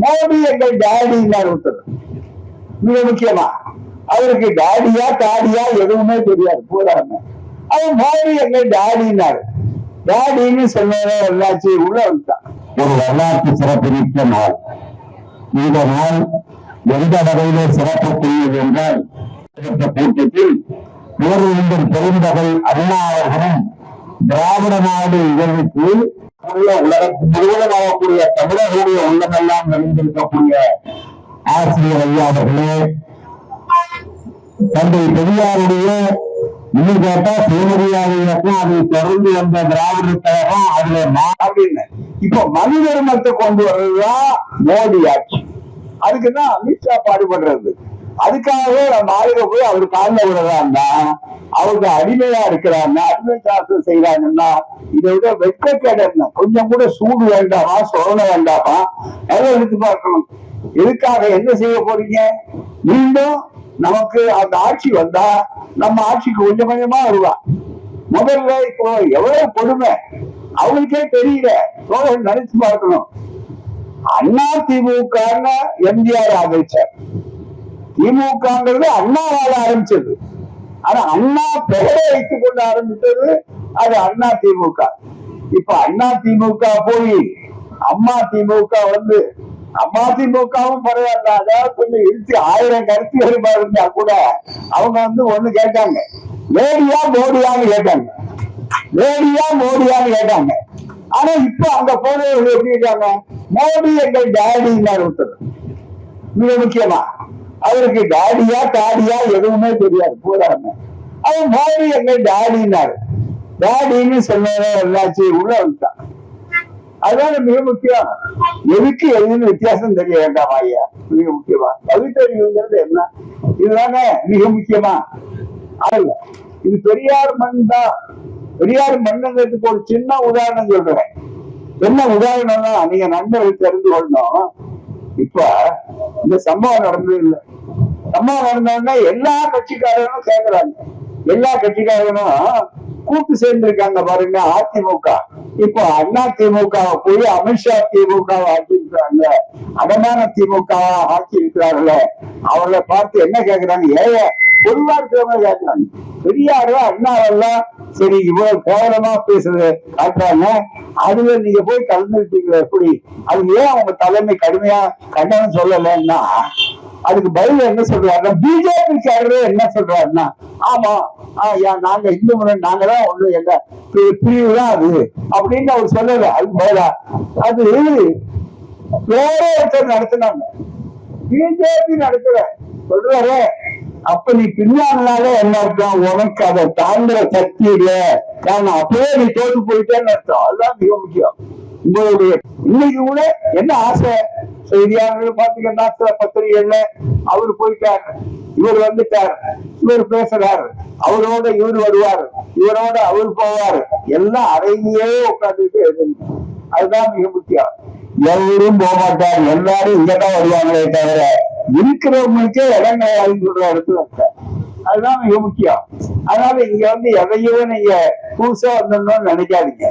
மோடி எங்கள் டேடின்னாரு ஒருத்தர் மிக முக்கியமா அவருக்கு டாடியா டாடியா எதுவுமே தெரியாது போறாங்க அவன் மோடி எங்கள் டாடின்னாரு டாடின்னு சொன்னதே என்னாச்சு உள்ள வந்துட்டான். ஒரு வரலாற்று சிறப்புமிக்க நாள். இந்த நாள் எந்த வகையிலே சிறப்புக்குரியது என்றால் கூட்டத்தில் பேருந்தர் பெருந்தகை அண்ணா அவர்களும் திராவிட நாடு இதழுக்கு உள்ள உலகத்தில் முழுவதும் ஆகக்கூடிய தமிழர்களுடைய உள்ளமெல்லாம் நிறைந்திருக்கக்கூடிய ஆசிரியர் ஐயா அவர்களே தந்தை பெரியாருடைய இன்னும் கேட்டா சுயமரியாதைக்கும் அதை தொடர்ந்து வந்த திராவிட கழகம் அதுல அப்படின்னு இப்ப மனு தர்மத்தை கொண்டு வர்றதுதான் மோடி ஆட்சி. அதுக்குதான் அமித்ஷா பாடுபடுறது. அதுக்காகவே நம்ம ஆளுக போய் அவர் காலில் இருந்தா அவங்க அடிமையா இருக்கிறாங்க அடிமை சாசனம் செய்யறாங்கன்னா இதை விட வெட்கக்கேடு என்ன? கொஞ்சம் கூட சூடு வேண்டாமா சொரண வேண்டாமா? எல்லாம் எடுத்து பார்க்கணும். எதுக்காக என்ன செய்ய போறீங்க? மீண்டும் நமக்கு அந்த ஆட்சி வந்தா நம்ம ஆட்சிக்கு கொஞ்சம் கொஞ்சமா வருவா. முதல்ல இப்போ எவ்வளவு கொடுமை? அவங்களுக்கே தெரியல. சோழன் நினைச்சு பார்க்கணும். அண்ணா திமுக எம்ஜிஆர் ஆதரிச்சார் திமுகங்கிறது அண்ணாவால ஆரம்பிச்சது. ஆனா அண்ணா பெயரை வைத்துக் கொள்ள ஆரம்பித்தது அது அண்ணா திமுக. இப்ப அண்ணா திமுக போய் அம்மா திமுக வந்து அம்மா திமுகவும் பரவாயில்ல. அதாவது கொஞ்சம் இருத்தி ஆயிரம் கருத்து வேறுபாடு இருந்தா கூட அவங்க வந்து ஒண்ணு கேட்டாங்க. லேடியா மோடியான்னு கேட்டாங்க. லேடியா மோடியான்னு கேட்டாங்க. ஆனா இப்ப அங்க போனவர்கள் எப்படி இருக்காங்க? மோடி எங்கள் டேடின்னாரு ஒருத்தர். மிக முக்கியமா. அவருக்கு டாடியா டாடியா எதுவுமே தெரியாது. போறாங்க அவன் மோடி என்ன டாடினாரு டாடின்னு சொன்னதை என்னாச்சு? உள்ள வந்துட்டான். அதுதான் மிக முக்கியம். எதுக்கு எதுன்னு வித்தியாசம் தெரிய வேண்டாம் ஐயா. மிக முக்கியமா. பகுத்தறிவுங்கிறது என்ன? இதுதானே மிக முக்கியமா? அல்ல. இது பெரியார் மண் தான். பெரியார் மண்ணுங்கிறதுக்கு ஒரு சின்ன உதாரணம் சொல்றேன். என்ன உதாரணம்னா நீங்க நண்பர்கள் தெரிந்து கொள்ளணும். இப்ப இந்த சம்பவம் நடந்தது இல்ல. சம்பவம் நடந்தோடனே எல்லா கட்சிக்காரர்களும் சேர்க்கிறாங்க எல்லா கட்சிக்காரர்களும் கூட்டு சேர்ந்திருக்காங்க பாருங்க அதிமுக. இப்போ அண்ணா திமுக போய் அமித்ஷா திமுக ஆக்கி இருக்கிறாங்க அடமான திமுக ஆக்கி இருக்கிறார்களே அவர்களை பார்த்து என்ன கேக்குறாங்க? ஏன் பொதுவா இருக்கிறவங்க கேட்கிறாங்க. பெரியாரு அண்ணாவெல்லாம் சரி இவ்வளவு கேவலமா பேசுறது காட்டுறாங்க. அதுல நீங்க போய் கலந்துருக்கீங்களா எப்படி? அது ஏன் அவங்க தலைமை கடுமையா கண்டனம் சொல்லலைன்னா அதுக்கு பதில் என்ன சொல்றாருன்னா பிஜேபி காரரே என்ன சொல்றாருன்னா ஆமா ஆ நாங்க இந்து முறை நாங்க தான் ஒண்ணு எங்க பிரிவு தான் அது. அப்படின்னு அவர் சொல்லல அது பதிலா. அது வேற ஒருத்தர் நடத்தினாங்க. பிஜேபி நடத்துற சொல்றாரு அப்ப நீ பின்னாடினாலே என்ன அர்த்தம்? உனக்கு அதை தாங்குற சக்தி இல்ல. காரணம் அப்பவே நீ தோத்து போயிட்டேன்னு அர்த்தம். அதுதான் மிக முக்கியம். உங்களுடைய இன்னைக்கு கூட என்ன ஆசை? செய்தியாளர்கள் பாத்தீங்கன்னா சில பத்திரிகைகள்ல அவர் போயிட்டார். இவர் வந்துட்டார். இவர் பேசுறாரு. அவரோட இவர் வருவார். இவரோட அவர் போவார். எல்லாம் அறையிலேயே உட்காந்துட்டு எழுதுங்க அதுதான் மிக முக்கியம். எவரும் போக மாட்டார். எல்லாரும் இங்கதான் வருவாங்களே தவிர இருக்கிறவங்களுக்கே இடம் கிடையாதுன்னு சொல்ற இடத்துல இருக்க அதுதான் மிக முக்கியம். அதனால இங்க வந்து எதையும் நீங்க புதுசா வந்துடணும்னு நினைக்காதீங்க.